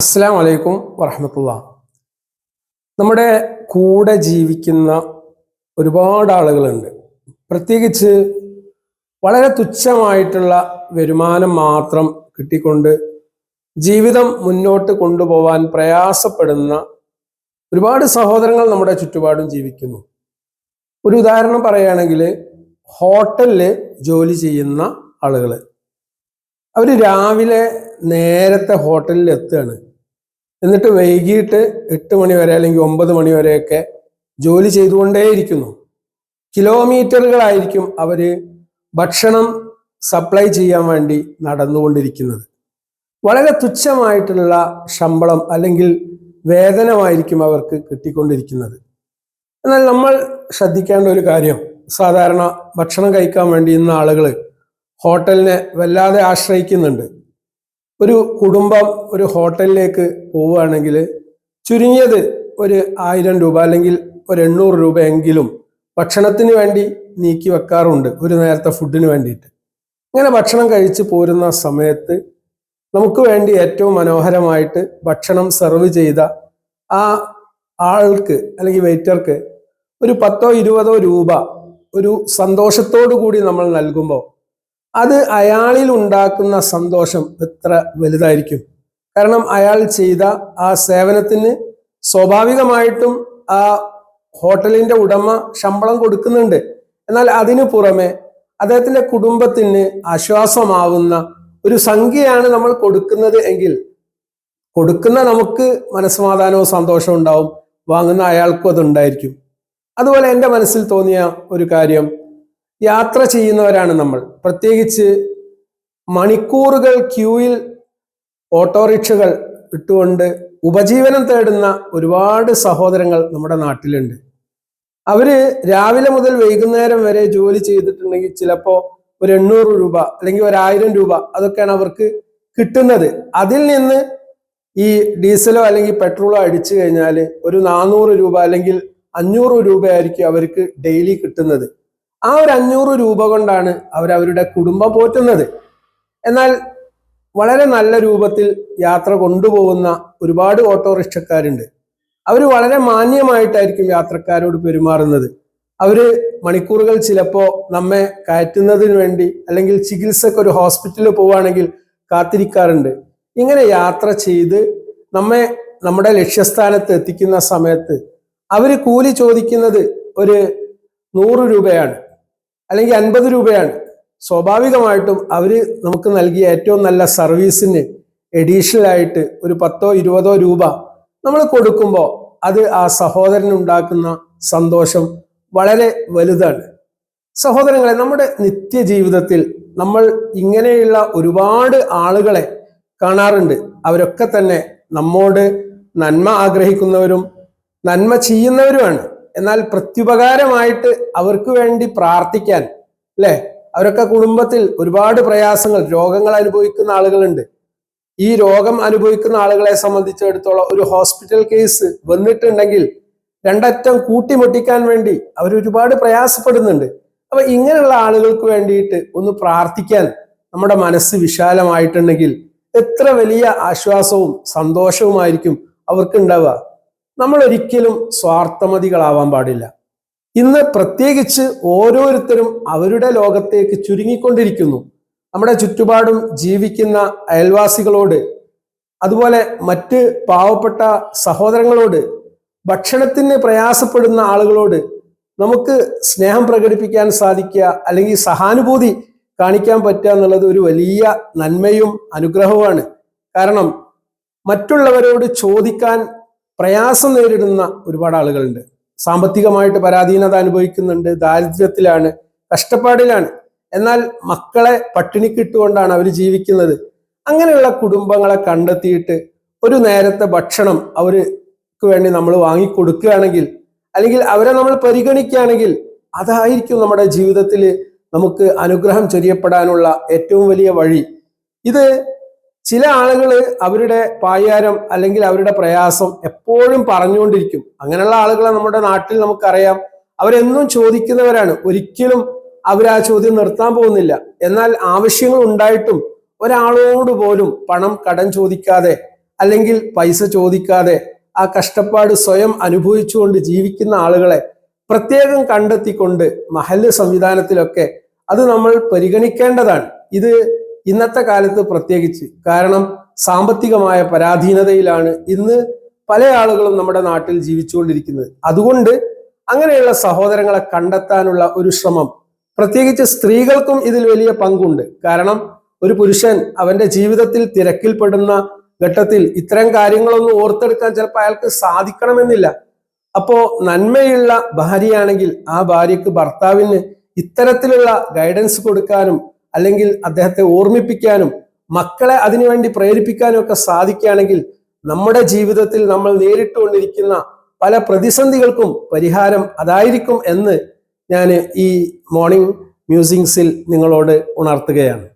അസ്സാം വലൈക്കും വറഹമത്തുള്ള. നമ്മുടെ കൂടെ ജീവിക്കുന്ന ഒരുപാട് ആളുകളുണ്ട്. പ്രത്യേകിച്ച് വളരെ തുച്ഛമായിട്ടുള്ള വരുമാനം മാത്രം കിട്ടിക്കൊണ്ട് ജീവിതം മുന്നോട്ട് കൊണ്ടുപോവാൻ പ്രയാസപ്പെടുന്ന ഒരുപാട് സഹോദരങ്ങൾ നമ്മുടെ ചുറ്റുപാടും ജീവിക്കുന്നു. ഒരു ഉദാഹരണം പറയുകയാണെങ്കിൽ ഹോട്ടലിൽ ജോലി ചെയ്യുന്ന ആളുകൾ അവർ രാവിലെ നേരത്തെ ഹോട്ടലിൽ എത്തുകയാണ്. എന്നിട്ട് വൈകിട്ട് എട്ട് മണി വരെ അല്ലെങ്കിൽ ഒമ്പത് മണി വരെയൊക്കെ ജോലി ചെയ്തുകൊണ്ടേയിരിക്കുന്നു. കിലോമീറ്ററുകളായിരിക്കും അവർ ഭക്ഷണം സപ്ലൈ ചെയ്യാൻ വേണ്ടി നടന്നുകൊണ്ടിരിക്കുന്നത്. വളരെ തുച്ഛമായിട്ടുള്ള ശമ്പളം അല്ലെങ്കിൽ വേതനമായിരിക്കും അവർക്ക് കിട്ടിക്കൊണ്ടിരിക്കുന്നത്. എന്നാൽ നമ്മൾ ശ്രദ്ധിക്കേണ്ട ഒരു കാര്യം സാധാരണ ഭക്ഷണം കഴിക്കാൻ വേണ്ടി ഇന്ന് ആളുകൾ ഹോട്ടലിനെ വല്ലാതെ ആശ്രയിക്കുന്നുണ്ട്. ഒരു കുടുംബം ഒരു ഹോട്ടലിലേക്ക് പോവുകയാണെങ്കിൽ ചുരുങ്ങിയത് ഒരു ആയിരം രൂപ അല്ലെങ്കിൽ ഒരു എണ്ണൂറ് രൂപയെങ്കിലും ഭക്ഷണത്തിന് വേണ്ടി നീക്കി വെക്കാറുണ്ട് ഒരു നേരത്തെ ഫുഡിന് വേണ്ടിയിട്ട്. ഇങ്ങനെ ഭക്ഷണം കഴിച്ച് പോരുന്ന സമയത്ത് നമുക്ക് വേണ്ടി ഏറ്റവും മനോഹരമായിട്ട് ഭക്ഷണം സെർവ് ചെയ്ത ആ ആൾക്ക് അല്ലെങ്കിൽ വെയിറ്റർക്ക് ഒരു പത്തോ ഇരുപതോ രൂപ ഒരു സന്തോഷത്തോടു കൂടി നമ്മൾ നൽകുമ്പോൾ അത് അയാളിൽ ഉണ്ടാക്കുന്ന സന്തോഷം എത്ര വലുതായിരിക്കും? കാരണം അയാൾ ചെയ്ത ആ സേവനത്തിന് സ്വാഭാവികമായിട്ടും ആ ഹോട്ടലിന്റെ ഉടമ ശമ്പളം കൊടുക്കുന്നുണ്ട്. എന്നാൽ അതിനു പുറമെ അദ്ദേഹത്തിന്റെ കുടുംബത്തിന് ആശ്വാസമാവുന്ന ഒരു സംഖ്യയാണ് നമ്മൾ കൊടുക്കുന്നത് എങ്കിൽ കൊടുക്കുന്ന നമുക്ക് മനസ്സമാധാനവും സന്തോഷവും ഉണ്ടാവും. വാങ്ങുന്ന അയാൾക്കും അതുണ്ടായിരിക്കും അതുപോലെ എന്റെ മനസ്സിൽ തോന്നിയ ഒരു കാര്യം യാത്ര ചെയ്യുന്നവരാണ് നമ്മൾ. പ്രത്യേകിച്ച് മണിക്കൂറുകൾ ക്യൂയിൽ ഓട്ടോറിക്ഷകൾ ഇട്ടുകൊണ്ട് ഉപജീവനം തേടുന്ന ഒരുപാട് സഹോദരങ്ങൾ നമ്മുടെ നാട്ടിലുണ്ട്. അവർ രാവിലെ മുതൽ വൈകുന്നേരം വരെ ജോലി ചെയ്തിട്ടുണ്ടെങ്കിൽ ചിലപ്പോ ഒരു എണ്ണൂറ് രൂപ അല്ലെങ്കിൽ ഒരായിരം രൂപ അതൊക്കെയാണ് അവർക്ക് കിട്ടുന്നത്. അതിൽ നിന്ന് ഈ ഡീസലോ അല്ലെങ്കിൽ പെട്രോളോ അടിച്ചു കഴിഞ്ഞാൽ ഒരു നാനൂറ് രൂപ അല്ലെങ്കിൽ അഞ്ഞൂറ് രൂപയായിരിക്കും അവർക്ക് ഡെയിലി കിട്ടുന്നത്. ആ ഒരു അഞ്ഞൂറ് രൂപ കൊണ്ടാണ് അവർ അവരുടെ കുടുംബം പോറ്റുന്നത്. എന്നാൽ വളരെ നല്ല രൂപത്തിൽ യാത്ര കൊണ്ടുപോകുന്ന ഒരുപാട് ഓട്ടോറിക്ഷക്കാരുണ്ട്. അവർ വളരെ മാന്യമായിട്ടായിരിക്കും യാത്രക്കാരോട് പെരുമാറുന്നത്. അവർ മണിക്കൂറുകൾ ചിലപ്പോൾ നമ്മെ കയറ്റുന്നതിന് വേണ്ടി അല്ലെങ്കിൽ ചികിത്സക്ക് ഒരു ഹോസ്പിറ്റലിൽ പോവുകയാണെങ്കിൽ കാത്തിരിക്കാറുണ്ട്. ഇങ്ങനെ യാത്ര ചെയ്ത് നമ്മെ നമ്മുടെ ലക്ഷ്യസ്ഥാനത്ത് എത്തിക്കുന്ന സമയത്ത് അവർ കൂലി ചോദിക്കുന്നത് ഒരു നൂറ് രൂപയാണ്. അല്ലെങ്കിൽ അൻപത് രൂപയാണ്. സ്വാഭാവികമായിട്ടും അവർ നമുക്ക് നൽകിയ ഏറ്റവും നല്ല സർവീസിന് എഡീഷണൽ ആയിട്ട് ഒരു പത്തോ ഇരുപതോ രൂപ നമ്മൾ കൊടുക്കുമ്പോൾ അത് ആ സഹോദരന് ഉണ്ടാക്കുന്ന സന്തോഷം വളരെ വലുതാണ്. സഹോദരങ്ങളെ നമ്മുടെ നിത്യജീവിതത്തിൽ നമ്മൾ ഇങ്ങനെയുള്ള ഒരുപാട് ആളുകളെ കാണാറുണ്ട്. അവരൊക്കെ തന്നെ നമ്മോട് നന്മ ആഗ്രഹിക്കുന്നവരും നന്മ ചെയ്യുന്നവരുമാണ്. എന്നാൽ പ്രത്യുപകാരമായിട്ട് അവർക്ക് വേണ്ടി പ്രാർത്ഥിക്കാൻ അല്ലെ? അവരൊക്കെ കുടുംബത്തിൽ ഒരുപാട് പ്രയാസങ്ങൾ രോഗങ്ങൾ അനുഭവിക്കുന്ന ആളുകളുണ്ട്. ഈ രോഗം അനുഭവിക്കുന്ന ആളുകളെ സംബന്ധിച്ചിടത്തോളം ഒരു ഹോസ്പിറ്റൽ കേസ് വന്നിട്ടുണ്ടെങ്കിൽ രണ്ടറ്റം കൂട്ടിമുട്ടിക്കാൻ വേണ്ടി അവർ ഒരുപാട് പ്രയാസപ്പെടുന്നുണ്ട്. അപ്പൊ ഇങ്ങനെയുള്ള ആളുകൾക്ക് വേണ്ടിയിട്ട് ഒന്ന് പ്രാർത്ഥിക്കാൻ നമ്മുടെ മനസ്സ് വിശാലമായിട്ടുണ്ടെങ്കിൽ എത്ര വലിയ ആശ്വാസവും സന്തോഷവുമായിരിക്കും അവർക്ക് ഉണ്ടാവുക നമ്മൾ ഒരിക്കലും സ്വാർത്ഥമതികളാവാൻ പാടില്ല. ഇന്ന് പ്രത്യേകിച്ച് ഓരോരുത്തരും അവരുടെ ലോകത്തേക്ക് ചുരുങ്ങിക്കൊണ്ടിരിക്കുന്നു. നമ്മുടെ ചുറ്റുപാടും ജീവിക്കുന്ന അയൽവാസികളോട് അതുപോലെ മറ്റ് പാവപ്പെട്ട സഹോദരങ്ങളോട് ഭക്ഷണത്തിന് പ്രയാസപ്പെടുന്ന ആളുകളോട് നമുക്ക് സ്നേഹം പ്രകടിപ്പിക്കാൻ സാധിക്കുക അല്ലെങ്കിൽ സഹാനുഭൂതി കാണിക്കാൻ പറ്റുക എന്നുള്ളത് ഒരു വലിയ നന്മയും അനുഗ്രഹവുമാണ്. കാരണം മറ്റുള്ളവരോട് ചോദിക്കാൻ പ്രയാസം നേരിടുന്ന ഒരുപാട് ആളുകളുണ്ട്. സാമ്പത്തികമായിട്ട് പരാധീനത അനുഭവിക്കുന്നുണ്ട് ദാരിദ്ര്യത്തിലാണ് കഷ്ടപ്പാടിലാണ്. എന്നാൽ മക്കളെ പട്ടിണിക്കിട്ടുകൊണ്ടാണ് അവർ ജീവിക്കുന്നത്. അങ്ങനെയുള്ള കുടുംബങ്ങളെ കണ്ടെത്തിയിട്ട് ഒരു നേരത്തെ ഭക്ഷണം അവർക്ക് വേണ്ടി നമ്മൾ വാങ്ങിക്കൊടുക്കുകയാണെങ്കിൽ അല്ലെങ്കിൽ അവരെ നമ്മൾ പരിഗണിക്കുകയാണെങ്കിൽ അതായിരിക്കും നമ്മുടെ ജീവിതത്തിൽ നമുക്ക് അനുഗ്രഹം ചൊരിയപ്പെടാനുള്ള ഏറ്റവും വലിയ വഴി. ഇത് ചില ആളുകൾ അവരുടെ പായാരം അല്ലെങ്കിൽ അവരുടെ പ്രയാസം എപ്പോഴും പറഞ്ഞുകൊണ്ടിരിക്കും. അങ്ങനെയുള്ള ആളുകളെ നമ്മുടെ നാട്ടിൽ നമുക്കറിയാം. അവരെന്നും ചോദിക്കുന്നവരാണ്. ഒരിക്കലും അവർ ആ ചോദ്യം നിർത്താൻ പോകുന്നില്ല. എന്നാൽ ആവശ്യങ്ങൾ ഉണ്ടായിട്ടും ഒരാളോട് പോലും പണം കടം ചോദിക്കാതെ അല്ലെങ്കിൽ പൈസ ചോദിക്കാതെ ആ കഷ്ടപ്പാട് സ്വയം അനുഭവിച്ചുകൊണ്ട് ജീവിക്കുന്ന ആളുകളെ പ്രത്യേകം കണ്ടെത്തിക്കൊണ്ട് മഹല്ല് സംവിധാനത്തിലൊക്കെ അത് നമ്മൾ പരിഗണിക്കേണ്ടതാണ്. ഇത് ഇന്നത്തെ കാലത്ത് പ്രത്യേകിച്ച്. കാരണം സാമ്പത്തികമായ പരാധീനതയിലാണ് ഇന്ന് പല ആളുകളും നമ്മുടെ നാട്ടിൽ ജീവിച്ചുകൊണ്ടിരിക്കുന്നത്. അതുകൊണ്ട് അങ്ങനെയുള്ള സഹോദരങ്ങളെ കണ്ടെത്താനുള്ള ഒരു ശ്രമം. പ്രത്യേകിച്ച് സ്ത്രീകൾക്കും ഇതിൽ വലിയ പങ്കുണ്ട്. കാരണം ഒരു പുരുഷൻ അവന്റെ ജീവിതത്തിൽ തിരക്കിൽപ്പെടുന്ന ഘട്ടത്തിൽ ഇത്തരം കാര്യങ്ങളൊന്നും ഓർത്തെടുക്കാൻ ചിലപ്പോൾ അയാൾക്ക് സാധിക്കണമെന്നില്ല. അപ്പോ നന്മയുള്ള ഭാര്യയാണെങ്കിൽ ആ ഭാര്യക്ക് ഭർത്താവിന് ഇത്തരത്തിലുള്ള ഗൈഡൻസ് കൊടുക്കാനും അല്ലെങ്കിൽ അദ്ദേഹത്തെ ഓർമ്മിപ്പിക്കാനും മക്കളെ അതിനുവേണ്ടി പ്രേരിപ്പിക്കാനും ഒക്കെ സാധിക്കുകയാണെങ്കിൽ നമ്മുടെ ജീവിതത്തിൽ നമ്മൾ നേരിട്ടുകൊണ്ടിരിക്കുന്ന പല പ്രതിസന്ധികൾക്കും പരിഹാരം അതായിരിക്കും എന്ന് ഞാൻ ഈ മോർണിംഗ് മ്യൂസിങ്സിൽ നിങ്ങളോട് ഉണർത്തുകയാണ്.